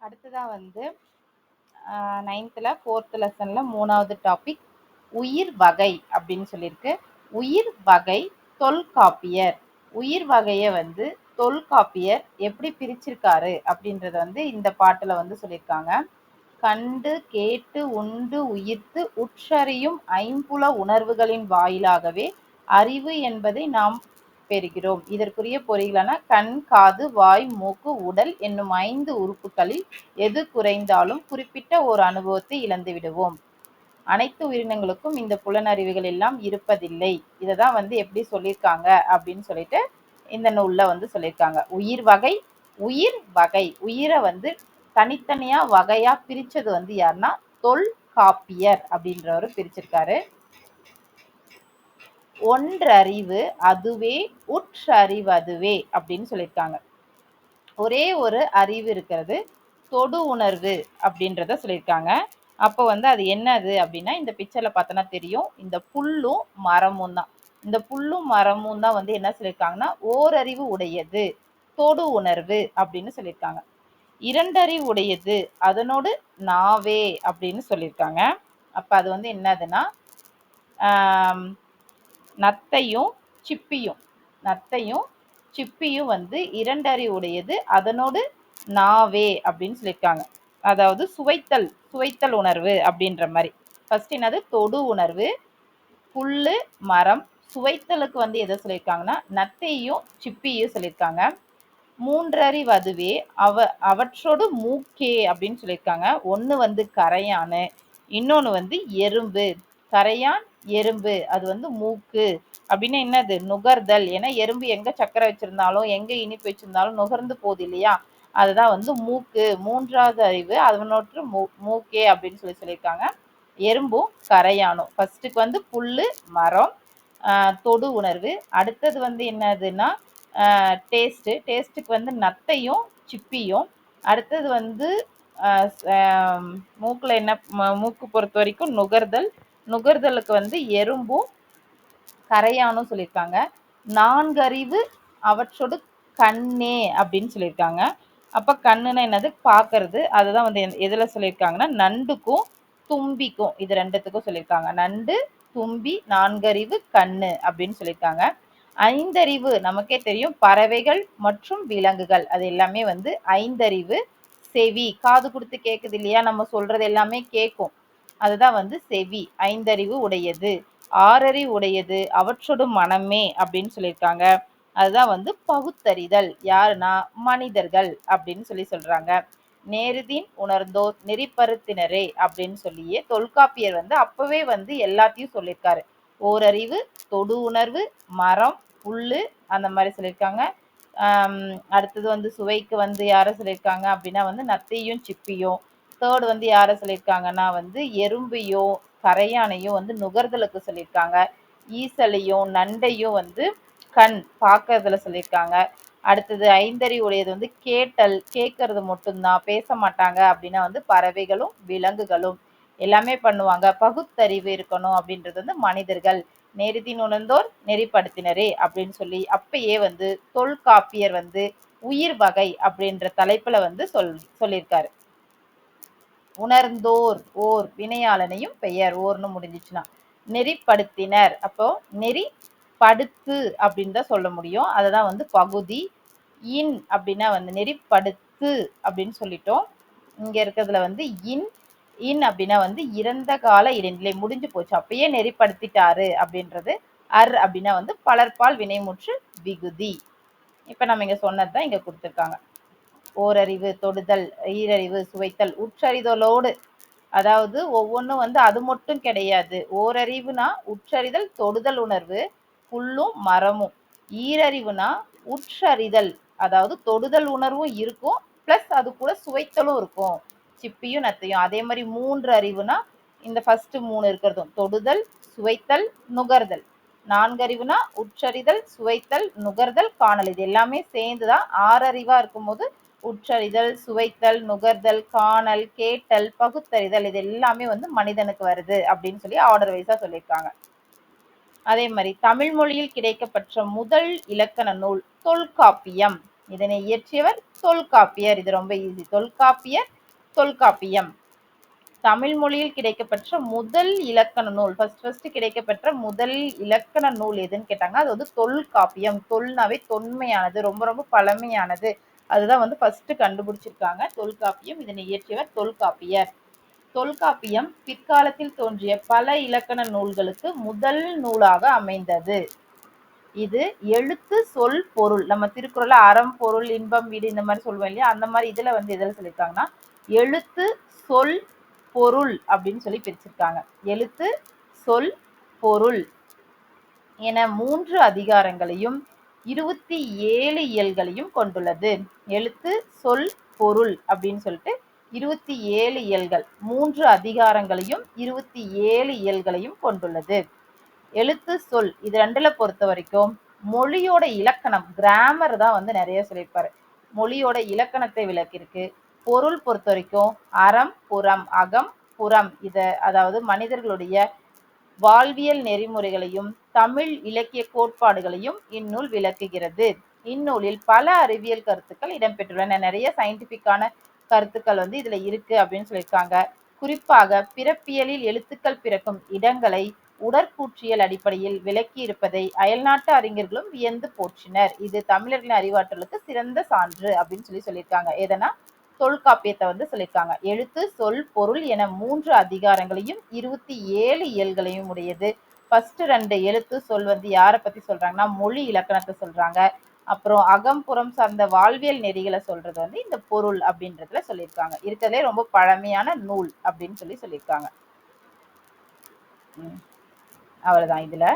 அடுத்ததாக வந்து நைன்த்தில் ஃபோர்த் லெசனில் மூணாவது டாபிக் உயிர் வகை அப்படின்னு சொல்லியிருக்கு. உயிர் வகை தொல்காப்பியர். உயிர் வகையை வந்து தொல்காப்பியர் எப்படி பிரிச்சிருக்காரு அப்படின்றத வந்து இந்த பாட்டில் வந்து சொல்லியிருக்காங்க. கண்டு கேட்டு உண்டு உயிர்த்து உற்றறியும் ஐம்புல உணர்வுகளின் வாயிலாகவே அறிவு என்பதை நாம் பெறுகிறோம். இதற்குரிய பொறிகளான கண் காது வாய் மூக்கு உடல் என்னும் ஐந்து உறுப்புகளில் எது குறைந்தாலும் குறிப்பிட்ட ஒரு அனுபவத்தை இழந்து விடுவோம். அனைத்து உயிரினங்களுக்கும் இந்த புலனறிவுகள் எல்லாம் இருப்பதில்லை. இதை தான் வந்து எப்படி சொல்லியிருக்காங்க அப்படின்னு சொல்லிட்டு இந்த நூல்ல வந்து சொல்லியிருக்காங்க. உயிர் வகை உயிர் வகை. உயிரை வந்து தனித்தனியா வகையா பிரிச்சது வந்து யாருன்னா தொல்காப்பியர் அப்படின்றவர் பிரிச்சிருக்காரு. ஒன்றறிவு அதுவே உற்றறிவதுவே அப்படின்னு சொல்லியிருக்காங்க. ஒரே ஒரு அறிவு இருக்கிறது தொடு உணர்வு அப்படின்றத சொல்லியிருக்காங்க. அப்போ வந்து அது என்னது அப்படின்னா இந்த பிக்சரில் பார்த்தோன்னா தெரியும் இந்த புல்லும் மரமும் தான். இந்த புல்லும் மரமும் தான் வந்து என்ன சொல்லியிருக்காங்கன்னா ஓரறிவு உடையது தொடு உணர்வு அப்படின்னு சொல்லியிருக்காங்க. இரண்டறிவு உடையது அதனோடு நாவே அப்படின்னு சொல்லியிருக்காங்க. அப்போ அது வந்து என்னதுன்னா நத்தையும் சிப்பியும். நத்தையும் சிப்பியும் வந்து இரண்டறி உடையது. அதனோடு நாவே அப்படின்னு சொல்லியிருக்காங்க. அதாவது சுவைத்தல் சுவைத்தல் உணர்வு அப்படின்ற மாதிரி. ஃபர்ஸ்ட் என்னது? தொடு உணர்வு புல்லு மரம். சுவைத்தலுக்கு வந்து எதை சொல்லியிருக்காங்கன்னா? நத்தையும் சிப்பியும் சொல்லியிருக்காங்க. மூன்றறி வதுவே அவ அவற்றோடு மூக்கே அப்படின்னு சொல்லியிருக்காங்க. ஒன்று வந்து கரையானு இன்னொன்று வந்து எறும்பு. கரையான் எறும்பு. அது வந்து மூக்கு. அப்படின்னு என்னது? நுகர்தல். ஏன்னா எறும்பு எங்க சக்கரை வச்சிருந்தாலும் எங்க இனிப்பு வச்சிருந்தாலும் நுகர்ந்து போகுது இல்லையா? அதுதான் வந்து மூக்கு. மூன்றாவது அறிவு அதனோற்று மூ மூக்கே அப்படின்னு சொல்லி சொல்லியிருக்காங்க. எறும்பும் கரையானும். ஃபர்ஸ்ட்டுக்கு வந்து புல்லு மரம் தொடு உணர்வு. அடுத்தது வந்து என்னதுன்னா டேஸ்ட்டு. டேஸ்ட்டுக்கு வந்து நத்தையும் சிப்பியும். அடுத்தது வந்து மூக்கில் என்ன மூக்கு பொறுத்த வரைக்கும் நுகர்தல். நுகர்தலுக்கு வந்து எறும்பும் கரையானும் சொல்லியிருக்காங்க. நான்கறிவு அவற்றோடு கண்ணே அப்படின்னு சொல்லியிருக்காங்க. அப்போ கண்ணுன்னா என்னது? பார்க்கறது. அதுதான் வந்து எதில் சொல்லியிருக்காங்கன்னா நண்டுக்கும் தும்பிக்கும். இது ரெண்டுத்துக்கும் சொல்லியிருக்காங்க. நண்டு தும்பி நான்கறிவு கண்ணு அப்படின்னு சொல்லியிருக்காங்க. ஐந்தறிவு நமக்கே தெரியும் பறவைகள் மற்றும் விலங்குகள். அது எல்லாமே வந்து ஐந்தறிவு செவி. காது கொடுத்து கேட்குது இல்லையா? நம்ம சொல்றது எல்லாமே கேட்கும் அதுதான் வந்து செவி ஐந்தறிவு உடையது. ஆறறிவு உடையது அவற்றோடு மனமே அப்படின்னு சொல்லியிருக்காங்க. அதுதான் வந்து பகுத்தறிதல் யாருன்னா மனிதர்கள் அப்படின்னு சொல்லி சொல்றாங்க. நேருதீன் உணர்ந்தோர் நெறிப்பருத்தினரே அப்படின்னு சொல்லியே தொல்காப்பியர் வந்து அப்பவே வந்து எல்லாத்தையும் சொல்லியிருக்காரு. ஓரறிவு தொடு உணர்வு மரம் புல்லு அந்த மாதிரி சொல்லியிருக்காங்க. அடுத்தது வந்து சுவைக்கு வந்து யாரை சொல்லியிருக்காங்க அப்படின்னா வந்து நத்தையும் சிப்பியும் தேர்ட் வந்து யாரை சொல்லியிருக்காங்கன்னா வந்து எறும்பையும் கரையானையும் வந்து நுகர்தலுக்கு சொல்லியிருக்காங்க. ஈசலையும் நண்டையும் வந்து கண் பார்க்கறதுல சொல்லியிருக்காங்க. அடுத்தது ஐந்தறி உடையது வந்து கேட்டல் கேட்கறது மட்டும்தான் பேச மாட்டாங்க அப்படின்னா வந்து பறவைகளும் விலங்குகளும் எல்லாமே பண்ணுவாங்க. பகுத்தறிவு இருக்கணும் அப்படின்றது வந்து மனிதர்கள். நெறிதின் உணர்ந்தோர் நெறிப்படுத்தினரே அப்படின்னு சொல்லி அப்பயே வந்து தொல்காப்பியர் வந்து உயிர் வகை அப்படின்ற தலைப்புல வந்து சொல் சொல்லியிருக்காரு. உணர்ந்தோர் ஓர் வினையாளனையும் பெயர். ஓர்னு முடிஞ்சிச்சுன்னா. நெறிப்படுத்தினர். அப்போ நெறி படுத்து அப்படின்னு தான் சொல்ல முடியும். அதுதான் வந்து பகுதி இன் அப்படின்னா வந்து நெறிப்படுத்து அப்படின்னு சொல்லிட்டோம். இங்க இருக்கிறதுல வந்து இன் இன் அப்படின்னா வந்து இறந்த கால இடைநிலை முடிஞ்சு போச்சு. அப்பயே நெறிப்படுத்திட்டாரு அப்படின்றது அர் அப்படின்னா வந்து பலர்பால் வினைமுற்று விகுதி. இப்ப நம்ம இங்க சொன்னதுதான் இங்க கொடுத்துருக்காங்க. ஓரறிவு தொடுதல் ஈரறிவு சுவைத்தல் உற்றறிதலோடு அதாவது ஒவ்வொன்றும் வந்து அது மட்டும் கிடையாது. ஓரறிவுனா உற்றறிதல் தொடுதல் உணர்வு புல்லும் மரமும். ஈரறிவுனா உற்றறிதல் அதாவது தொடுதல் உணர்வும் இருக்கும் பிளஸ் அது கூட சுவைத்தலும் இருக்கும். சிப்பியும் நத்தையும். அதே மாதிரி மூன்று அறிவுனா இந்த ஃபர்ஸ்ட் மூணு இருக்கிறதும். தொடுதல் சுவைத்தல் நுகர்தல். நான்கறிவுனா உற்றறிதல் சுவைத்தல் நுகர்தல் காணல். இது எல்லாமே சேர்ந்து தான் ஆறறிவா இருக்கும்போது உற்றறிதல் சுவைத்தல் நுகர்தல் காணல் கேட்டல் பகுத்தறிதல் இது எல்லாமே வந்து மனிதனுக்கு வருது அப்படின்னு சொல்லி ஆர்டர் வைஸா சொல்லியிருக்காங்க. அதே மாதிரி தமிழ் மொழியில் கிடைக்கப்பெற்ற முதல் இலக்கண நூல் தொல்காப்பியம். இதனை இயற்றியவர் தொல்காப்பியர். இது ரொம்ப ஈஸி தொல்காப்பியர் தொல்காப்பியம். தமிழ் மொழியில் கிடைக்கப்பெற்ற முதல் இலக்கண நூல் ஃபர்ஸ்ட் ஃபர்ஸ்ட் கிடைக்கப்பெற்ற முதல் இலக்கண நூல் எதுன்னு கேட்டாங்க அது வந்து தொல்காப்பியம். தொல்னாவே தொன்மையானது ரொம்ப ரொம்ப பழமையானது. அதுதான் வந்து ஃபர்ஸ்ட் கண்டுபிடிச்சிருக்காங்க. தொல்காப்பியம் இதனை இயற்றியவர் தொல்காப்பியர். தொல்காப்பியம் பிற்காலத்தில் தோன்றிய பல இலக்கண நூல்களுக்கு முதல் நூலாக அமைந்தது. இது எழுத்து சொல் பொருள். நம்ம திருக்குறள் அறம் பொருள் இன்பம் வீடு இந்த மாதிரி சொல்லுவோம் இல்லையா? அந்த மாதிரி இதில் வந்து எதில் சொல்லியிருக்காங்கன்னா எழுத்து சொல் பொருள் அப்படின்னு சொல்லி பிரிச்சிருக்காங்க. எழுத்து சொல் பொருள். என மூன்று அதிகாரங்களையும் இருபத்தி ஏழு இயல்களையும் கொண்டுள்ளது. எழுத்து சொல் பொருள் அப்படின்னு சொல்லிட்டு இருபத்தி ஏழு இயல்கள் மூன்று அதிகாரங்களையும் இருபத்தி ஏழு இயல்களையும் கொண்டுள்ளது. எழுத்து சொல் இது ரெண்டுல பொறுத்த வரைக்கும் மொழியோட இலக்கணம் கிராமர் தான் வந்து நிறைய சொல்லியிருப்பாரு. மொழியோட இலக்கணத்தை விளக்கிருக்கு பொருள் பொறுத்த வரைக்கும் அறம் புறம் அகம் புறம். இத அதாவது மனிதர்களுடைய வாழ்வியல் நெறிமுறைகளையும் தமிழ் இலக்கிய கோட்பாடுகளையும் இந்நூல் விளக்குகிறது. இந்நூலில் பல அறிவியல் கருத்துக்கள் இடம்பெற்றுள்ளன. நிறைய சயின்டிபிக்கான கருத்துக்கள் வந்து இதுல இருக்கு அப்படின்னு சொல்லியிருக்காங்க. குறிப்பாக பிறப்பியலில் எழுத்துக்கள் பிறக்கும் இடங்களை உடற்கூற்றியல் அடிப்படையில் விளக்கி இருப்பதை அயல்நாட்டு அறிஞர்களும் வியந்து போற்றினர். இது தமிழர்களின் அறிவாற்றலுக்கு சிறந்த சான்று அப்படின்னு சொல்லி சொல்லியிருக்காங்க. எதனா? தொல்காப்பியத்தை வந்து சொல்லியிருக்காங்க. எழுத்து சொல் பொருள் என மூன்று அதிகாரங்களையும் இருபத்தி ஏழு இயல்களையும் உடையது. ஃபர்ஸ்ட் ரெண்டு எழுத்து சொல் வந்து யாரை பத்தி சொல்றாங்கன்னா மொழி இலக்கணத்தை சொல்றாங்க. அப்புறம் அகம்புறம் சார்ந்த வாழ்வியல் நெறிகளை சொல்றது வந்து இந்த பொருள் அப்படின்றதுல சொல்லியிருக்காங்க. இருக்கிறதுலே ரொம்ப பழமையான நூல் அப்படின்னு சொல்லி சொல்லியிருக்காங்க. அவ்வளவுதான் இதுல.